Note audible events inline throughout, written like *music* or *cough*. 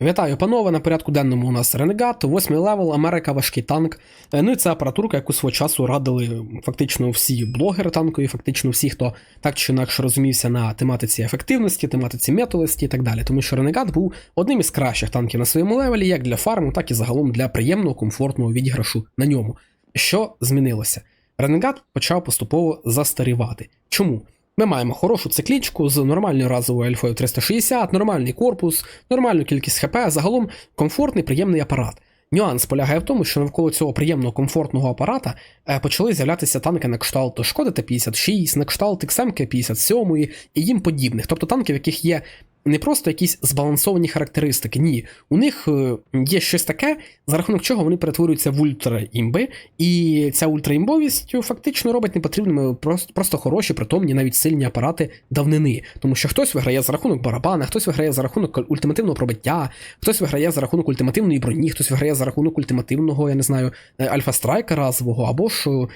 Вітаю, панове. На порядку денному у нас Ренегат, 8 левел, Америка, важкий танк. Е, Ну і це апаратурка, яку свого часу радили фактично всі блогери танкові, фактично всі, хто так чи інакше розумівся на тематиці ефективності, тематиці метовості і так далі. Тому що Ренегат був одним із кращих танків на своєму левелі, як для фарму, так і загалом для приємного, комфортного відіграшу на ньому. Що змінилося? Ренегат почав поступово застарівати. Чому? Ми маємо хорошу циклічку з нормальною разовою альфою 360, нормальний корпус, нормальну кількість ХП, загалом комфортний, приємний апарат. Нюанс полягає в тому, що навколо цього приємного комфортного апарата е, почали з'являтися танки на кшталт Шкоди Т-56, на кшталт XM 57 і їм подібних. Тобто танків, яких є не просто якісь збалансовані характеристики, ні. У них е, є щось таке, за рахунок чого вони перетворюються в ультраімби, і ця ультраімбовість фактично робить непотрібними просто, просто хороші, притомні, навіть сильні апарати давнини. Тому що хтось виграє за рахунок барабана, хтось виграє за рахунок ультимативного пробиття, хтось виграє за рахунок ультимативної броні, хтось виграє за рахунок ультимативного, я не знаю, е, альфа-страйка разового, або ж е,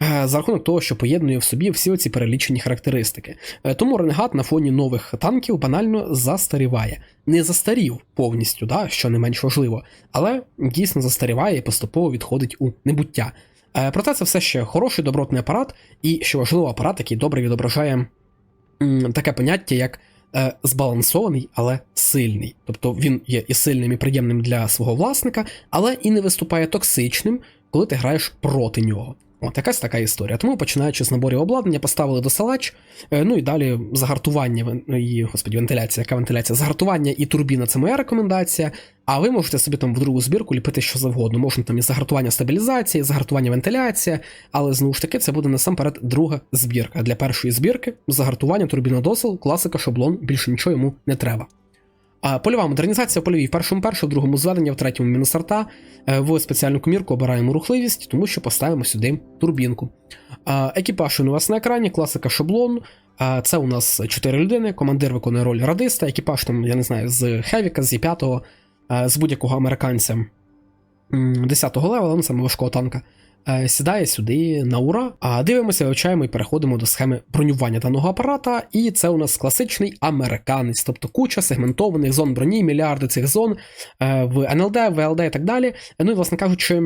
за рахунок того, що поєднує в собі всі оці перелічені характеристики. Е, Тому Ренегат на фоні нових танків банально застаріває. Не застарів повністю, да, що не менш важливо, але дійсно застаріває і поступово відходить у небуття. Е, Проте це все ще хороший добротний апарат, і що важливо, апарат, який добре відображає таке поняття, як е, збалансований, але сильний. Тобто він є і сильним, і приємним для свого власника, але і не виступає токсичним, коли ти граєш проти нього. От якась така історія. Тому починаючи з наборів обладнання, поставили досилач, е, ну і далі загартування і, господі, вентиляція, яка вентиляція? Загартування і турбіна це моя рекомендація. А ви можете собі там в другу збірку ліпити що завгодно. Можна там і загартування стабілізації, загартування вентиляція, але знову ж таки це буде насамперед друга збірка. Для першої збірки загартування турбінодосил, класика, шаблон, більше нічого йому не треба. Польова модернізація в польовій в першому перше, в другому зведення, в третьому мінусарта. Е, В спеціальну комірку обираємо рухливість, тому що поставимо сюди турбінку. Екіпаж у вас на екрані, класика шаблон. Це у нас 4 людини, командир виконує роль радиста, екіпаж там, я не знаю, з Хевіка, з І5, з будь-якого американця 10-го левела, ну саме важкого танка. Е, Сідає сюди на ура. А дивимося, вивчаємо і переходимо до схеми бронювання даного апарата. І це у нас класичний американець, тобто куча сегментованих зон броні, мільярди цих зон е, в НЛД, ВЛД і так далі. Ну і, власне кажучи,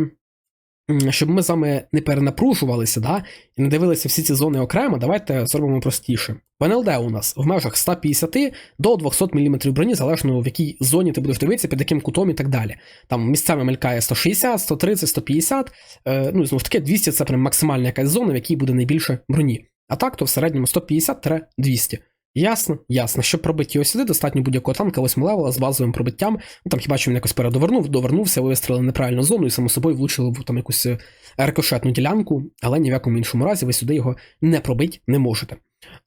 щоб ми з вами не перенапружувалися, да, і не дивилися всі ці зони окремо, давайте зробимо простіше. В НЛД у нас в межах 150 до 200 мм броні, залежно в якій зоні ти будеш дивитися, під яким кутом і так далі. Там місцями мелькає 160, 130, 150. Е, ну знову ж таки, 200 це прям максимальна якась зона, в якій буде найбільше броні. А так, то в середньому 150-200. Ясно, ясно. Щоб пробити його сюди, достатньо будь-якого танка 8 левела з базовим пробиттям. Ну там хіба що він якось передовернув, довернувся, ви вистрілили неправильну зону і само собою влучили в там якусь е, рикошетну ділянку, але ні в якому іншому разі ви сюди його не пробити не можете.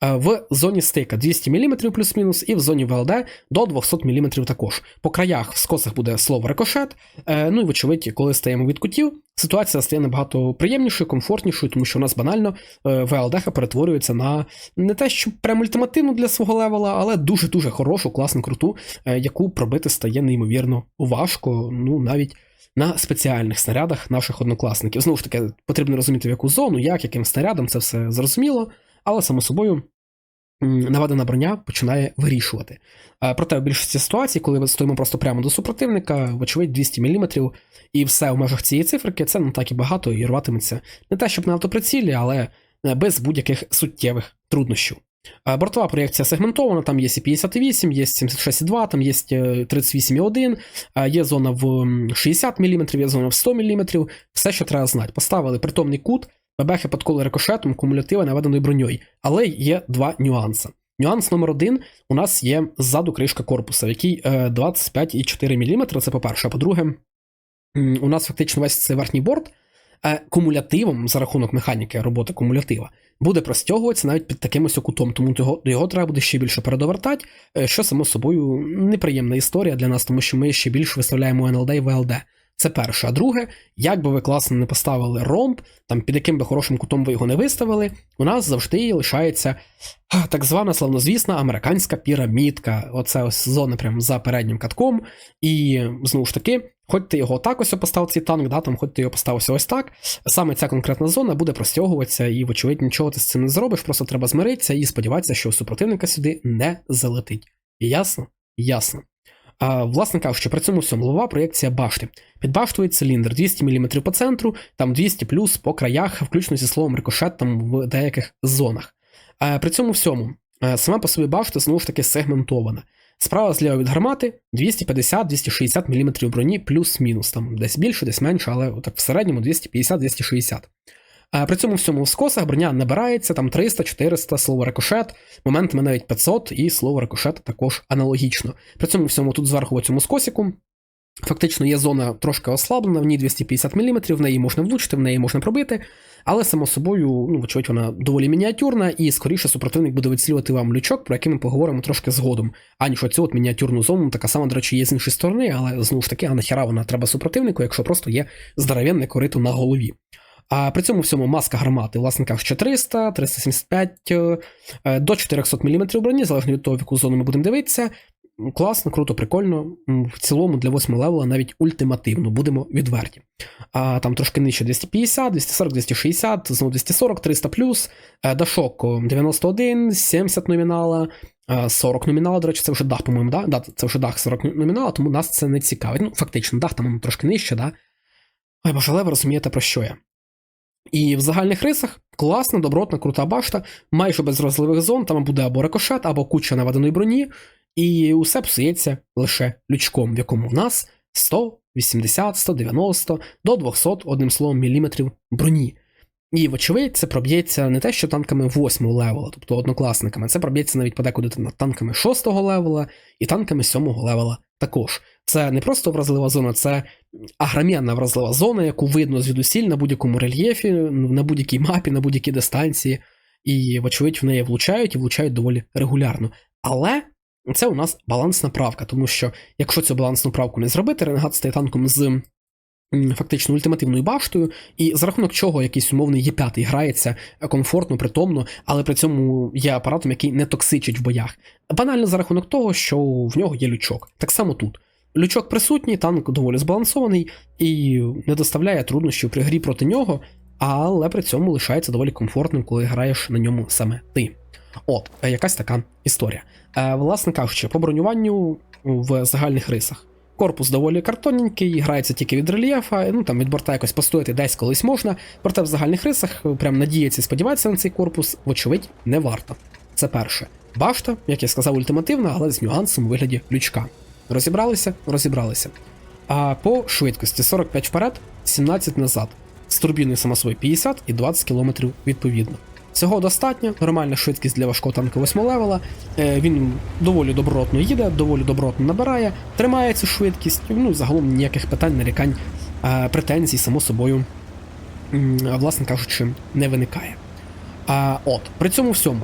Е, В зоні стика 200 мм плюс-мінус, і в зоні ВЛД до 200 мм також. По краях в скосах буде слово рикошет. Е, Ну і вочевидь, коли стаємо від кутів, ситуація стає набагато приємнішою, комфортнішою, тому що у нас банально е, ВЛД перетворюється на не те, що прям ультимативну для свого левела, але дуже-дуже хорошу, класну, круту, е, яку пробити стає неймовірно важко, ну навіть. На спеціальних снарядах наших однокласників. Знову ж таки, потрібно розуміти, в яку зону, як, яким снарядом, це все зрозуміло, але само собою наведена броня починає вирішувати. Е, Проте в більшості ситуацій, коли ми стоїмо просто прямо до супротивника, вочевидь 200 мм, і все в межах цієї циферки, це не так і багато і рватиметься не те, щоб на автоприцілі, але е, без будь-яких суттєвих труднощів. Е, Бортова проєкція сегментована, там є і 58, є 76,2, там є е, 38,1, е, є зона в 60 мм, є зона в 100 мм, все, що треба знати. Поставили притомний кут, бебехи подколи рикошетом, кумулятиви наведеною броньою. Але є два нюанси. Нюанс номер один: у нас є ззаду кришка корпуса, в якій е, 25,4 мм, це по-перше. А по-друге, у нас фактично весь цей верхній борт е, кумулятивом за рахунок механіки роботи кумулятива буде простягуватися навіть під таким ось кутом, тому його, його треба буде ще більше передовертати, е, що само собою неприємна історія для нас, тому що ми ще більше виставляємо НЛД і ВЛД. Це перше. А друге, як би ви класно не поставили ромб, там під яким би хорошим кутом ви його не виставили, у нас завжди лишається так звана славнозвісна американська пірамідка. Оце ось зона прямо за переднім катком. І знову ж таки, хоч ти його так ось поставив цей танк, да, там, хоч ти його поставився ось так, саме ця конкретна зона буде простягуватися, і, вочевидь, нічого ти з цим не зробиш, просто треба змиритися і сподіватися, що супротивника сюди не залетить. Ясно? Ясно. Власне кажучи, при цьому всьому лобова проєкція башти. Підбаштовий циліндр 200 мм по центру, там 200 плюс по краях, включно зі словом рикошет там в деяких зонах. При цьому всьому, сама по собі башта знову ж таки сегментована. Справа зліва від гармати 250-260 мм броні плюс-мінус, там десь більше, десь менше, але так в середньому 250-260. При цьому всьому в скосах броня набирається там 300-400, слово рикошет, моментами навіть 500, і слово рикошет також аналогічно. При цьому всьому тут зверху в цьому скосіку. Фактично є зона трошки ослаблена, в ній 250 мм, в неї можна влучити, в неї можна пробити, але само собою, ну, вочевидь, вона доволі мініатюрна, і скоріше супротивник буде вицілювати вам лючок, про який ми поговоримо трошки згодом, аніж оцю от мініатюрну зону, така сама, до речі, є з іншої сторони, але знову ж таки, а нахіра вона треба супротивнику, якщо просто є здоровенне корито на голові. А при цьому всьому маска гармати, власне кажучи, 300, 375 е, до 400 мм броні, залежно від того, в яку зону ми будемо дивитися. Класно, круто, прикольно. В цілому для 8 левела навіть ультимативно, будемо відверті. А там трошки нижче 250, 240, 260, знову 240, 300 плюс, е, Дашок 91, 70 номінала, е, 40 номінала, до речі, це вже дах, по-моєму, да? да? Це вже дах 40 номінала, тому нас це не цікавить. Ну, фактично, дах там трошки нижче, да? Ой, боже, але ви розумієте, про що я. І в загальних рисах класна, добротна, крута башта, майже без розливих зон, там буде або рикошет, або куча наведеної броні, і усе псується лише лючком, в якому в нас 180, 190 до 200, одним словом, міліметрів броні. І, вочевидь, це проб'ється не те, що танками 8 левела, тобто однокласниками, це проб'ється навіть подекуди танками 6 левела і танками 7 левела також. Це не просто вразлива зона, це агром'янна вразлива зона, яку видно звідусіль на будь-якому рельєфі, на будь-якій мапі, на будь-якій дистанції, і, вочевидь, в неї влучають і влучають доволі регулярно. Але це у нас балансна правка, тому що якщо цю балансну правку не зробити, ренегат стає танком з фактично ультимативною баштою, і за рахунок чого якийсь умовний Є5 грається комфортно, притомно, але при цьому є апаратом, який не токсичить в боях. Банально за рахунок того, що в нього є лючок. Так само тут. Лючок присутній, танк доволі збалансований і не доставляє труднощів при грі проти нього, але при цьому лишається доволі комфортним, коли граєш на ньому саме ти. От, е, якась така історія. Е, власне кажучи, по бронюванню в загальних рисах. Корпус доволі картонненький, грається тільки від рельєфа, ну там від борта якось постояти десь колись можна, проте в загальних рисах е, прям надіятися і сподіватися на цей корпус, вочевидь, не варто. Це перше. Башта, як я сказав, ультимативна, але з нюансом у вигляді лючка. Розібралися, розібралися. А по швидкості 45 вперед, 17 назад. З турбіною само собою 50 і 20 км відповідно. Цього достатньо, нормальна швидкість для важкого танку 8 левела. Е, Він доволі добротно їде, доволі добротно набирає, тримає цю швидкість, ну загалом ніяких питань, нарікань, е, претензій, само собою, власне кажучи, не виникає. А, от, при цьому всьому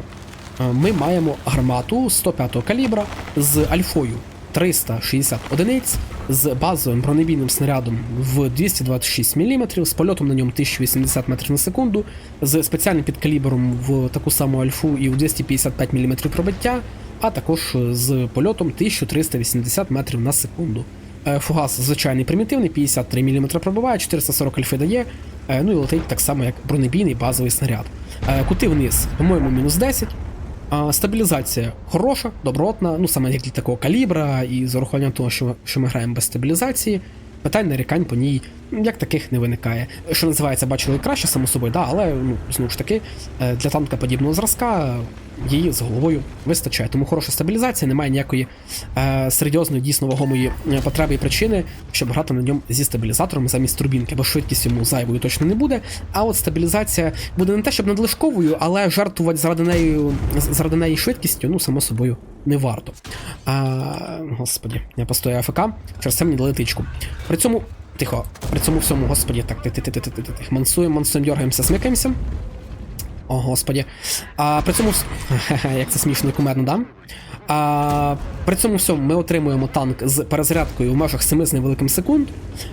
е, ми маємо гармату 105 го калібра з альфою 360 одиниць, з базовим бронебійним снарядом в 226 мм, з польотом на ньому 1080 метрів на секунду, з спеціальним підкалібром в таку саму альфу і в 255 мм пробиття, а також з польотом 1380 метрів на секунду. Е, Фугас звичайний примітивний, 53 мм пробиває, 440 альфи дає, е, ну і летить так само, як бронебійний базовий снаряд. Е, Кути вниз, по-моєму, мінус 10. Стабілізація. Хороша, добротна, ну саме як для такого калібра, і з урахуванням того, що, що ми граємо без стабілізації, питань нарікань по ній як таких не виникає. Що називається, бачили краще, само собою, да, але ну, знову ж таки, е, для танка подібного зразка її з головою вистачає. Тому хороша стабілізація, немає ніякої е, серйозної, дійсно вагомої е, потреби і причини, щоб грати на ньому зі стабілізатором замість турбінки, бо швидкість йому зайвою точно не буде. А от стабілізація буде не те, щоб надлишковою, але жартувати заради неї, заради неї швидкістю, ну, само собою, не варто. А, господі, я постою АФК, через це мені дали тичку. При цьому. Тихо, при цьому всьому, господі, так, ти ти ти ти ти ти мансуємо, мансуємо, дергаємося, смикаємося. О, господі. А при цьому. *laughs* Як це смішно і кумедно, да? А, при цьому всьому ми отримуємо танк з перезарядкою в межах 7 з невеликим секунд.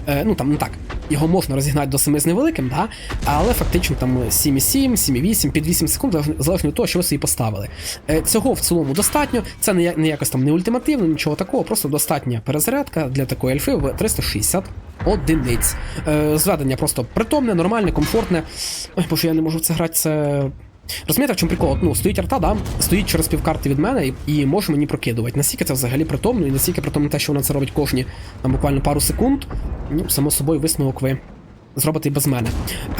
Е, ну там, ну так, його можна розігнати до 7 з невеликим, да? але фактично там 7,7, 7,8, під 8 секунд, залежно- від того, що ви собі поставили. Е, цього в цілому достатньо. Це не, не якось там не ультимативно, нічого такого, просто достатня перезарядка для такої альфи в 360 одиниць. Е, зведення просто притомне, нормальне, комфортне. Ой, боже, я не можу в це грати, це Розумієте, в чому прикол? Ну, стоїть арта, да, стоїть через півкарти від мене і, і може мені прокидувати. Наскільки це взагалі притомно, і наскільки притомно те, що вона це робить кожні там буквально пару секунд, ну, само собою, висновок ви зробите і без мене.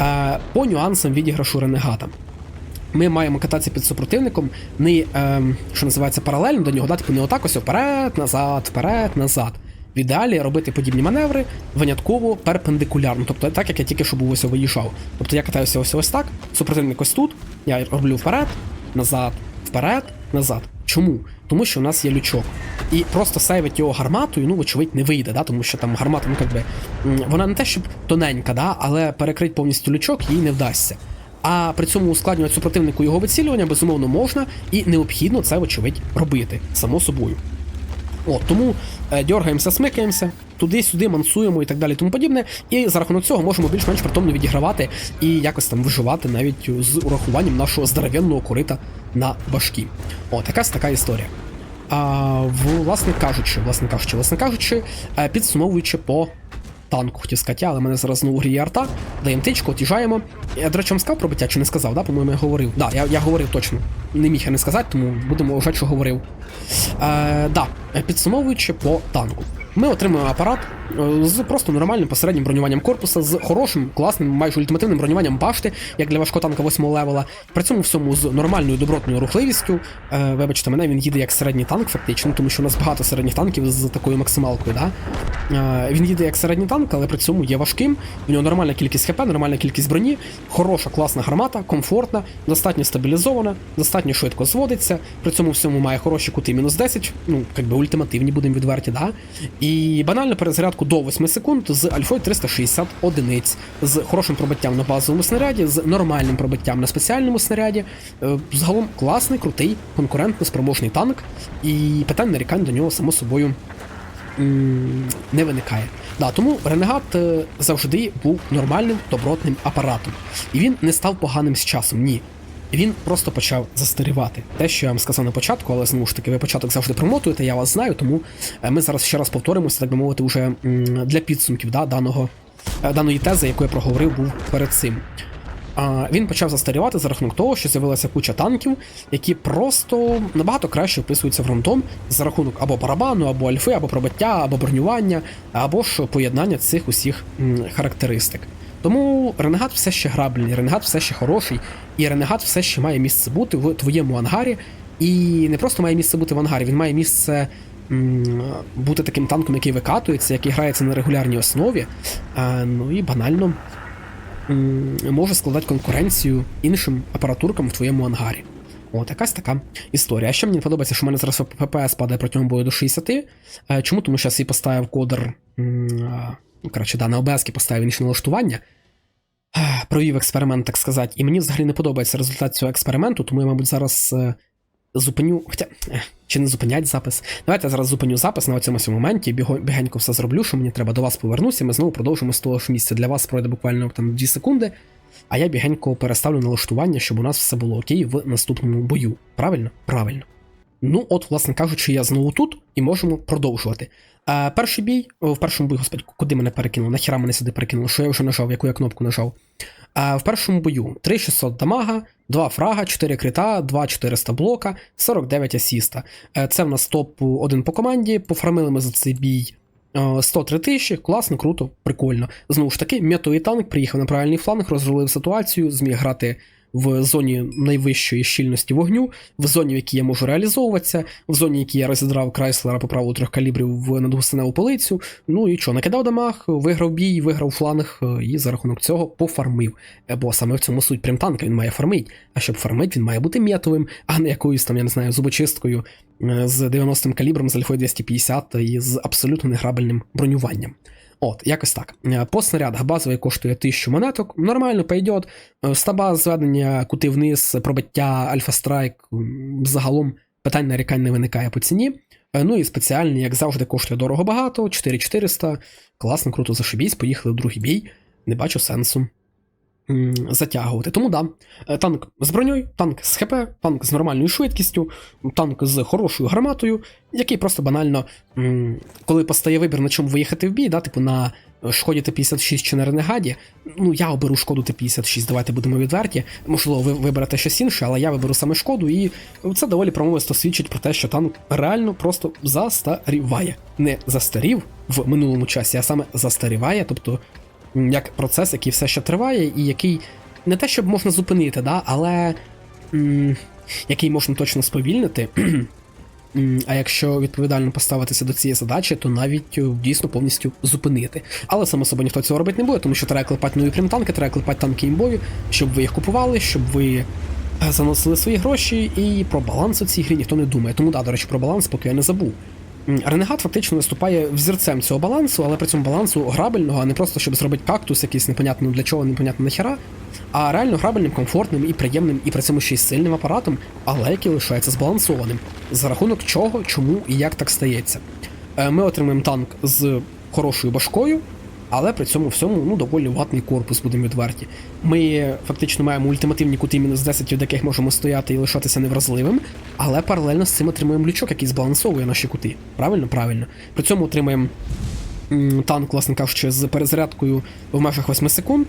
Е, по нюансам відіграшу ренегата. Ми маємо кататися під супротивником, не ем, що називається паралельно до нього, да, типу не отак ось вперед, назад, вперед, назад. В ідеалі робити подібні маневри винятково перпендикулярно, тобто так, як я тільки що був ось виїжджав. Тобто я катаюся ось ось так, супротивник ось тут, я роблю вперед, назад, вперед, назад. Чому? Тому що у нас є лючок. І просто сейвить його гарматою, ну, вочевидь, не вийде, да? тому що там гармата, ну як би, вона не те, щоб тоненька, да? але перекрити повністю лючок їй не вдасться. А при цьому ускладнювати супротивнику його вицілювання безумовно можна і необхідно це, вочевидь, робити само собою. О, тому е, дергаємося, смикаємося, туди-сюди мансуємо і так далі, тому подібне. І за рахунок цього можемо більш-менш притомно відігравати і якось там виживати навіть з урахуванням нашого здоровенного корита на башкі. О, якась така історія. А, власне кажучи, власне кажучи, власне кажучи, е, підсумовуючи по танку, хотів сказати, але мене зараз знову гріє арта, даємо тичку, от'їжджаємо. Я, до речі, вам сказав про биття, чи не сказав, да? По-моєму, я говорив. Да, я, я говорив точно. Не міг я не сказати, тому будемо вважати, що говорив. Е, да, підсумовуючи по танку. Ми отримуємо апарат е, з просто нормальним посереднім бронюванням корпуса, з хорошим, класним, майже ультимативним бронюванням башти, як для важкого танка 8 левела. При цьому всьому з нормальною добротною рухливістю. Е, вибачте, мене він їде як середній танк, фактично, тому що у нас багато середніх танків з такою максималкою. Да? Е, він їде як середній танк, але при цьому є важким. У нього нормальна кількість хп, нормальна кількість броні, хороша, класна гармата, комфортна, достатньо стабілізована, достатньо швидко зводиться. При цьому всьому має хороші кути мінус 10, ну, якби ультимативні, будемо відверті, да? Банально перезарядку до 8 секунд з альфою 360 одиниць, з хорошим пробиттям на базовому снаряді, з нормальним пробиттям на спеціальному снаряді. Е, Загалом класний, крутий, конкурентно спроможний танк, і питань нарікань до нього само собою не виникає. Да, тому Ренегат е, завжди був нормальним добротним апаратом. І він не став поганим з часом, ні. Він просто почав застарівати. Те, що я вам сказав на початку, але знову ж таки, ви початок завжди промотуєте, я вас знаю, тому е, ми зараз ще раз повторимося, так би мовити, уже для підсумків да, даного, е, даної тези, яку я проговорив був перед цим. А, Він почав застарівати за рахунок того, що з'явилася куча танків, які просто набагато краще вписуються в фронтом за рахунок або барабану, або альфи, або пробиття, або бронювання, або ж поєднання цих усіх характеристик. Тому Ренегат все ще грабельний, Ренегат все ще хороший, і Ренегат все ще має місце бути в твоєму ангарі. І не просто має місце бути в ангарі, він має місце м, бути таким танком, який викатується, який грається на регулярній основі. А, ну і банально м, може складати конкуренцію іншим апаратуркам в твоєму ангарі. От, якась така історія. А ще мені подобається, що в мене зараз ППС падає протягом бою до 60. Е, Чому? Тому що я поставив кодер. Ну, коротше, да, на ОБС поставив інші налаштування. Провів експеримент, так сказати. І мені взагалі не подобається результат цього експерименту, тому я, мабуть, зараз е, зупиню. Хоча, ех, чи не зупинять запис. Давайте я зараз зупиню запис на цьому моменті, бігенько все зроблю, що мені треба до вас повернуся, ми знову продовжимо з того ж місця. Для вас пройде буквально там 2 секунди, а я бігенько переставлю налаштування, щоб у нас все було окей в наступному бою. Правильно? Правильно. Ну, от, власне кажучи, я знову тут і можемо продовжувати. Е, перший бій, о, в першому бою, господи, куди мене перекинуло? Нахіра мене сюди перекинуло, що я вже нажав, яку я кнопку нажав. Е, в першому бою 3600 дамага, 2 фрага, 4 крита, 2400 блока, 49 асіста. Е, це в нас топ-1 по команді. Пофармили ми за цей бій е, 103 тисячі, класно, круто, прикольно. Знову ж таки, метовий танк приїхав на правильний фланг, розрулив ситуацію, зміг грати в зоні найвищої щільності вогню, в зоні, в якій я можу реалізовуватися, в зоні, в якій я розідрав Крайслера по праву трьох калібрів в надгустиневу полицю. Ну і що, накидав дамаг, виграв бій, виграв фланг і за рахунок цього пофармив. Бо саме в цьому суть прям-танка, він має фармить. А щоб фармить, він має бути метовим, а не якоюсь там, я не знаю, зубочисткою е, з 90-м калібром, з альфою 250 і з абсолютно неграбельним бронюванням. От, якось так. Е, По снарядах базовий коштує 1000 монеток. Нормально пойдет. Е, Стаба зведення, кути вниз, пробиття, альфа-страйк. Загалом питань нарікань не виникає по ціні. Е, Ну і спеціальний, як завжди, коштує дорого багато, 4400. Класно, круто зашибісь, поїхали в другий бій. Не бачу сенсу затягувати. Тому да, е, танк з броньою, танк з ХП, танк з нормальною швидкістю, танк з хорошою гарматою, який просто банально, коли постає вибір, на чому виїхати в бій, да, типу на шкоді Т-56 чи на Ренегаді. Ну, я оберу шкоду Т-56, давайте будемо відверті. Можливо, ви виберете щось інше, але я виберу саме шкоду, і це доволі промовисто свідчить про те, що танк реально просто застаріває. Не застарів в минулому часі, а саме застаріває, тобто як процес, який все ще триває, і який не те, щоб можна зупинити, да, але м, який можна точно сповільнити. *clears throat* А якщо відповідально поставитися до цієї задачі, то навіть е, дійсно повністю зупинити. Але само собою ніхто цього робити не буде, тому що треба клепати нові прямтанки, треба клепати танки імбові, щоб ви їх купували, щоб ви е, заносили свої гроші, і про баланс у цій грі ніхто не думає. Тому да, до речі, про баланс поки я не забув. Ренегат фактично виступає взірцем цього балансу, але при цьому балансу грабельного, а не просто щоб зробити кактус, якийсь непонятно для чого, непонятно нахера, а реально грабельним, комфортним і приємним, і при цьому ще й сильним апаратом, але який лишається збалансованим. За рахунок чого, чому і як так стається. Е, Ми отримаємо танк з хорошою башкою, але при цьому всьому ну, доволі ватний корпус, будемо відверті. Ми фактично маємо ультимативні кути мінус 10, від яких можемо стояти і лишатися невразливим, але паралельно з цим отримуємо лючок, який збалансовує наші кути. Правильно? Правильно. При цьому отримаємо танк, власне кажучи, з перезарядкою в межах 8 секунд,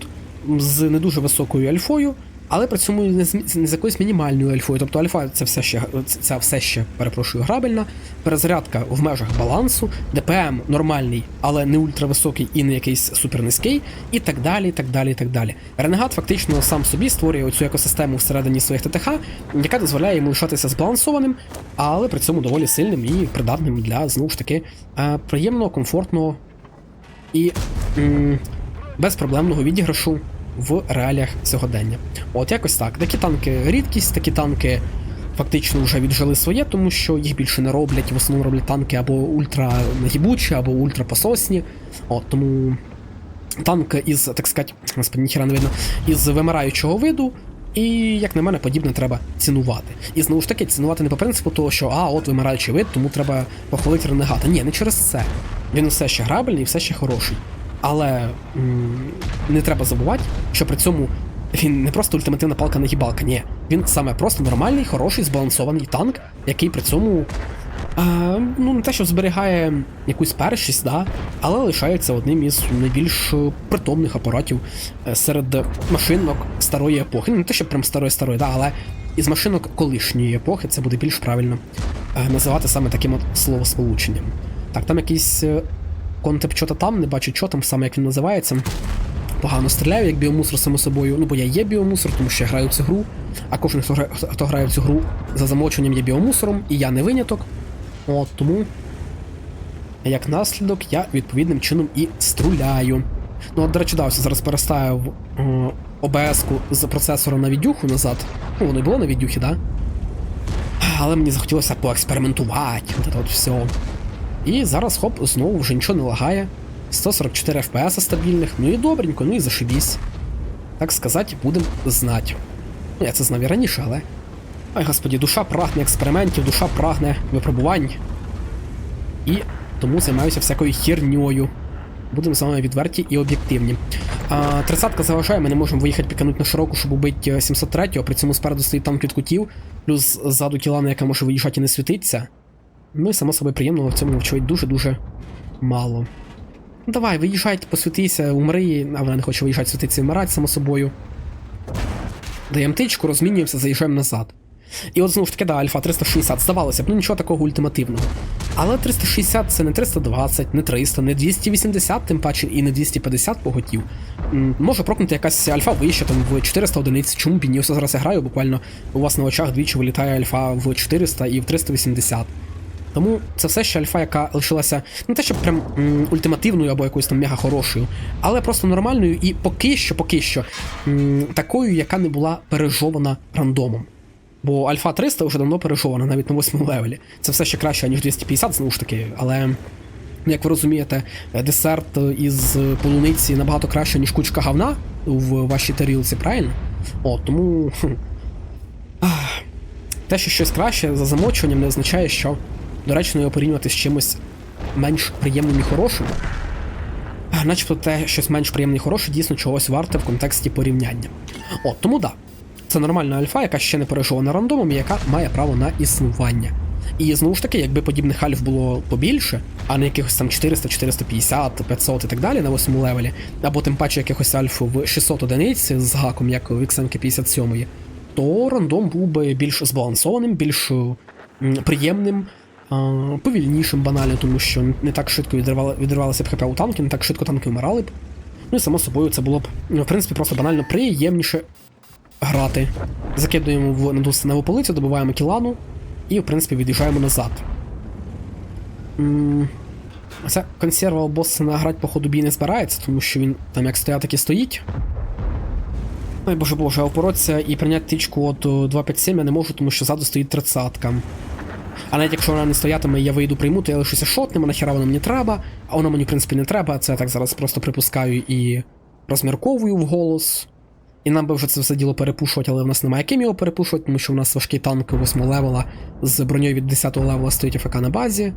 з не дуже високою альфою, але при цьому не з, не з якоюсь мінімальною альфою. Тобто альфа це все ще це- все ще, перепрошую, грабельна. Перезарядка в межах балансу, ДПМ нормальний, але не ультрависокий і не якийсь супернизький, і так далі. і так далі, і так далі. Ренегат фактично сам собі створює оцю екосистему всередині своїх ТТХ, яка дозволяє йому лишатися збалансованим, але при цьому доволі сильним і придатним для знову ж таки е, приємного, комфортного і м, безпроблемного відіграшу в реаліях сьогодення. От якось так. Такі танки рідкість, такі танки фактично вже віджили своє, тому що їх більше не роблять. В основному роблять танки або ультра нагібучі, або ультрапососні. От тому танк із, так сказати, господи, ніхіра не видно, із вимираючого виду. І, як на мене, подібне треба цінувати. І знову ж таки, цінувати не по принципу того, що а, от вимираючий вид, тому треба похвалити ренегата. Ні, не через це. Він все ще грабельний, і все ще хороший. Але не треба забувати, що при цьому він не просто ультимативна палка нагібалка, ні. Він саме просто нормальний, хороший, збалансований танк, який при цьому а, ну, не те, що зберігає якусь першість, да, але лишається одним із найбільш е, притомних апаратів е, серед машинок старої епохи. Ну, не те, що прям старої старої, да, але із машинок колишньої епохи це буде більш правильно е, називати саме таким от словосполученням. Так, там якийсь е, контеп чого там, не бачу, що там саме як він називається. Погано стріляю, як біомусор само собою. Ну, бо я є біомусор, тому що я граю в цю гру. А кожен, хто грає, хто грає в цю гру за замовчуванням є біомусором, і я не виняток. От тому, як наслідок, я відповідним чином і стріляю. Ну, от, до речі, да, ось я зараз переставив е, ОБС-ку з процесора на відюху назад. Ну, воно і було на відюхі, да? Але мені захотілося поекспериментувати. От це от все. І зараз хоп, знову вже нічого не лагає. 144 FPS стабільних, ну і добренько, ну і зашибісь. Так сказати, будемо знати. Ну, я це знав і раніше, але. Ай, господі, душа прагне експериментів, душа прагне випробувань. І тому займаюся всякою херньою. Будемо з вами відверті і об'єктивні. Тридцятка заважає, ми не можемо виїхати пікануть на широку, щоб убити 703-го, при цьому спереду стоїть танк від кутів, плюс ззаду кілана, яка може виїжджати і не світиться. Ну і само собою приємного в цьому вчують дуже-дуже мало. Ну давай, виїжджайте, посвітися, умри, а вона не хоче виїжджати, світитися і вмирати, само собою. Даємо тичку, розмінюємося, заїжджаємо назад. І от знову ж таки, да, Альфа 360, здавалося б, ну нічого такого ультимативного. Але 360 це не 320, не 300, не 280, тим паче і не 250 поготів. Може прокнути якась альфа вище, там в 400 одиниць, чому б ні? Ось зараз я граю, буквально у вас на очах двічі вилітає альфа в 400 і в 380. Тому це все ще альфа, яка лишилася не те, щоб прям м, ультимативною або якоюсь там мега хорошою, але просто нормальною і поки що, поки що, м, такою, яка не була пережована рандомом. Бо Альфа 300 вже давно пережована, навіть на 8 левелі. Це все ще краще, ніж 250, знову ж таки, але. ну, Як ви розумієте, е, десерт із полуниці набагато краще, ніж кучка говна в вашій тарілці, правильно? О, тому. хм. Те, що щось краще за замочуванням, не означає, що доречно його порівнювати з чимось менш приємним і хорошим. Начебто те щось менш приємне і хороше дійсно чогось варте в контексті порівняння. От, тому да. Це нормальна альфа, яка ще не пережована рандомом і яка має право на існування. І знову ж таки, якби подібних альф було побільше, а не якихось там 400, 450, 500 і так далі на 8 левелі, або тим паче якихось альф в 600 одиниць з гаком, як у XMK 57, то рандом був би більш збалансованим, більш приємним, повільнішим банально, тому що не так швидко відривали, відривалися б хп у танки, не так швидко танки вмирали б. Ну і само собою це було б, ну, в принципі, просто банально приємніше грати. Закидуємо в надустаневу полицю, добиваємо кілану і, в принципі, від'їжджаємо назад. М, Ця консерва боса на грати, походу, бій не збирається, тому що він там як стояв, так і стоїть. Ой, боже боже, а і прийняти тичку от о, 257 я не можу, тому що ззаду стоїть тридцатка. А навіть якщо вона не стоятиме, я вийду прийму, то я лишуся шотним, а нахіра воно мені треба, а воно мені, в принципі, не треба. Це я так зараз просто припускаю і розмірковую вголос. І нам би вже це все діло перепушувати, але в нас немає ким його перепушувати, тому що в нас важкий танк 8 левела з броньою від 10 левела стоїть АФК на базі.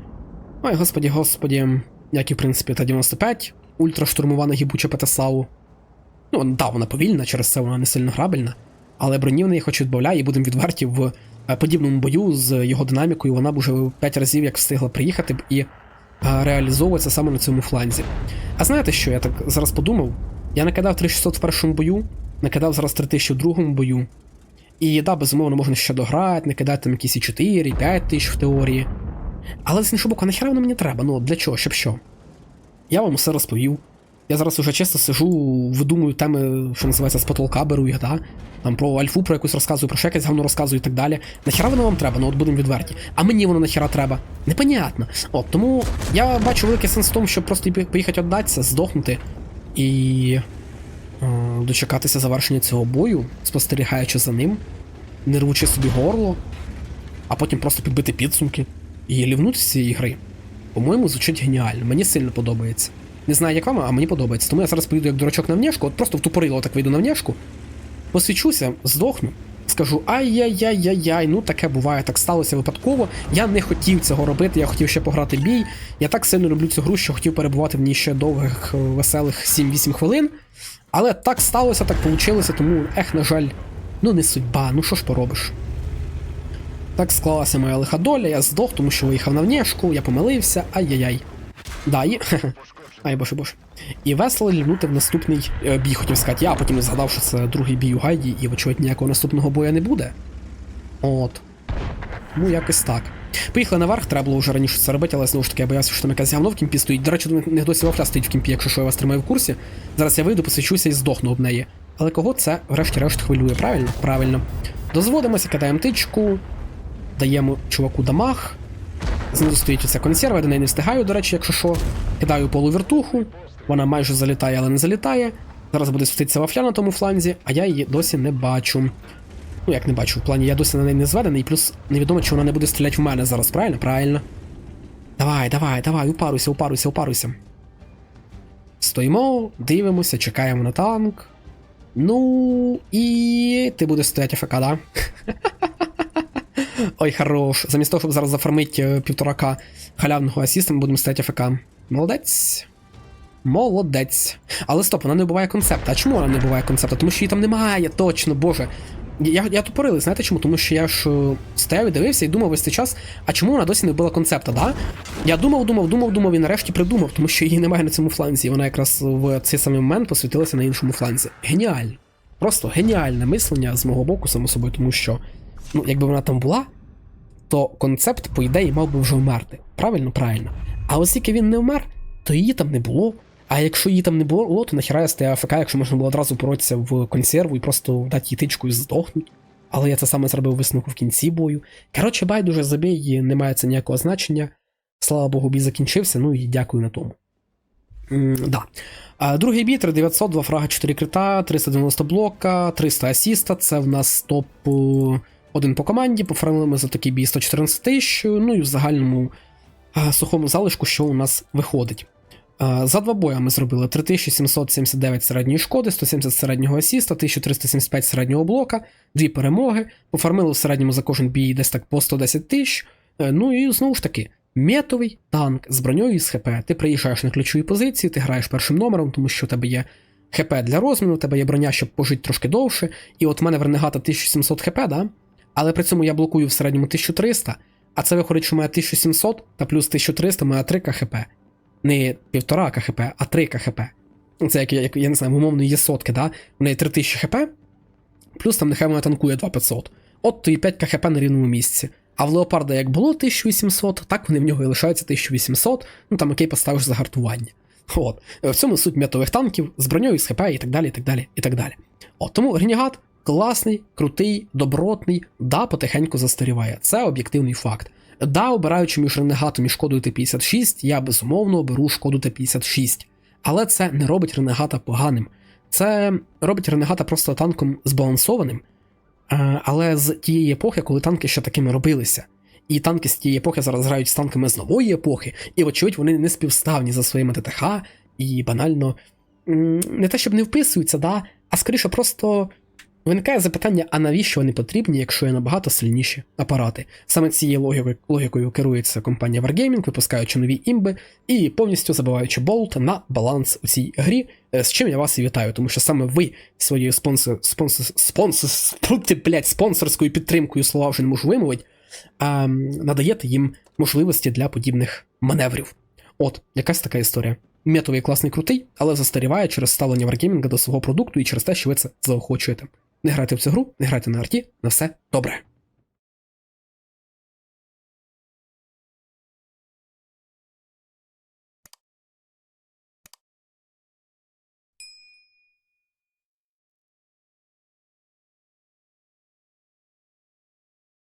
Ой, господі, господі, як і в принципі Т-95, ультраштурмована гібуча ПТСАУ. Ну, да, вона повільна, через це вона не сильно грабельна, але броні в неї хоч відбавляє, і будемо відверті в подібному бою з його динамікою, вона б уже 5 разів як встигла приїхати б і е, реалізовуватися саме на цьому фланзі. А знаєте що, я так зараз подумав? Я накидав 3600 в першому бою, накидав зараз 3000 в другому бою. І да, безумовно, можна ще дограти, накидати там якісь і 4, і 5 тисяч в теорії. Але з іншого боку, нахіра воно мені треба? Ну, для чого, щоб що? Я вам усе розповів. Я зараз уже чисто сижу, видумую теми, що називається з потолка беру їх, да? Там про альфу, про якусь розказую, про ще говно розказую і так далі. Нахіра воно вам треба, ну от будемо відверті. А мені воно нахіра треба. Непонятно. От, тому я бачу великий сенс в тому, щоб просто поїхати віддатися, здохнути і е, дочекатися завершення цього бою, спостерігаючи за ним, не рвучи собі горло, а потім просто підбити підсумки і лівнути з цієї гри. По-моєму, звучить геніально. Мені сильно подобається. Не знаю, як вам, а мені подобається. Тому я зараз поїду як дурачок на внешку, от просто в тупорило так вийду на внешку, посвічуся, здохну, скажу ай-яй-яй-яй-яй, ну таке буває, так сталося випадково. Я не хотів цього робити, я хотів ще пограти бій. Я так сильно люблю цю гру, що хотів перебувати в ній ще довгих, е, веселих 7-8 хвилин. Але так сталося, так вийшло, тому, ех, на жаль, ну не судьба, ну що ж поробиш. Так склалася моя лиха доля, я здох, тому що виїхав на внешку, я помилився, ай-яй-яй. Да, і... *laughs* Ай, боже боже. І весело лівнути в наступний е, бій, хотів сказати я, а потім згадав, що це другий бій у гайді, і вочевидь ніякого наступного боя не буде. От. Ну, якось так. Поїхали наверх, треба було вже раніше це робити, але знову ж таки я боявся, що там якась говно в кімпі стоїть. До речі, них досі вафля стоїть в кімпі, якщо що я вас тримаю в курсі. Зараз я вийду, посвічуся і здохну об неї. Але кого це, врешті-решт, хвилює, правильно? Правильно. Дозводимося, кидаємо тичку, даємо чуваку дамаг. Знизу стоїть оця консерва, я до неї не встигаю, до речі, якщо що. Кидаю полувертуху, вона майже залітає, але не залітає. Зараз буде світитися вафля на тому фланзі, а я її досі не бачу. Ну, як не бачу, в плані я досі на неї не зведений, плюс невідомо, чи вона не буде стріляти в мене зараз, правильно? Правильно. Давай, давай, давай, упаруйся, упаруйся, упаруйся. Стоїмо, дивимося, чекаємо на танк. Ну, і ти будеш стояти АФК, да? *laughs* Ой, хорош. Замість того, щоб зараз зафармити півторака халявного асіста, ми будемо стояти АФК. Молодець. Молодець. Але стоп, вона не буває концепта. А чому вона не буває концепта? Тому що її там немає, точно, боже. Я я тупорили, знаєте чому? Тому що я ж е, стояв і дивився і думав весь цей час, а чому вона досі не вбила концепта, да? Я думав, думав, думав, думав і нарешті придумав, тому що її немає на цьому фланзі. І вона якраз в цей самий момент посвітилася на іншому фланзі. Геніально. Просто геніальне мислення з мого боку, само собою, тому що, ну, якби вона там була, то концепт, по ідеї, мав би вже вмерти. Правильно, правильно. А оскільки він не вмер, то її там не було. А якщо її там не було, то нахіра я стояв АФК, якщо можна було одразу боротися в консерву і просто дати їй тичку і здохнуть. Але я це саме зробив висновку в кінці бою. Коротше, байдуже забій, не має це ніякого значення. Слава Богу, бій закінчився, ну і дякую на тому. Да. А, другий бій 3900, 2 фрага, 4 крита, 390 блока, 300 асіста. Це в нас топ е, один по команді. Пофармили ми за такий бій 114 тисяч, ну і в загальному сухому залишку, що у нас виходить. За два боя ми зробили 3779 середньої шкоди, 170 середнього асіста, 1375 середнього блока, дві перемоги. Пофармили в середньому за кожен бій десь так по 110 тисяч. Е, Ну і знову ж таки, метовий танк з броньою і з ХП. Ти приїжджаєш на ключові позиції, ти граєш першим номером, тому що у тебе є ХП для розміну, у тебе є броня, щоб пожити трошки довше. І от в мене в Ренегата 1700 ХП, да? Але при цьому я блокую в середньому 1300. А це виходить, що має 1700 та плюс 1300 має 3 КХП. Не півтора КХП, а 3 КХП. Це як, як я не знаю, умовно є сотки, да? В неї 3000 хп, плюс там нехай вона танкує 2500. От то і 5 КХП на рівному місці. А в Леопарда як було 1800, так вони в нього і лишаються 1800, ну там окей, поставиш загартування. От. В цьому суть метових танків з броньою, з ХП і так далі, і так далі, і так далі. От тому Ренігат класний, крутий, добротний, да, потихеньку застаріває. Це об'єктивний факт. Да, обираючи між Ренегатом і шкодою Т-56, я безумовно оберу шкоду Т-56. Але це не робить Ренегата поганим. Це робить Ренегата просто танком збалансованим, е, але з тієї епохи, коли танки ще такими робилися. І танки з тієї епохи зараз грають з танками з нової епохи, і, вочевидь, вони не співставні за своїми ТТХ, і банально не те, щоб не вписуються, да, а скоріше просто виникає запитання, а навіщо вони потрібні, якщо є набагато сильніші апарати. Саме цією логікою, логікою керується компанія Wargaming, випускаючи нові імби і повністю забиваючи болт на баланс у цій грі, е, з чим я вас і вітаю, тому що саме ви своєю спонсор, спонсор, спонсор, блядь, спонсорською підтримкою слова вже не можу вимовити, а, надаєте їм можливості для подібних маневрів. От, якась така історія. Метовий класний крутий, але застаріває через ставлення Wargaming до свого продукту і через те, що ви це заохочуєте. Не грайте в цю гру, не грайте на арті, на все добре.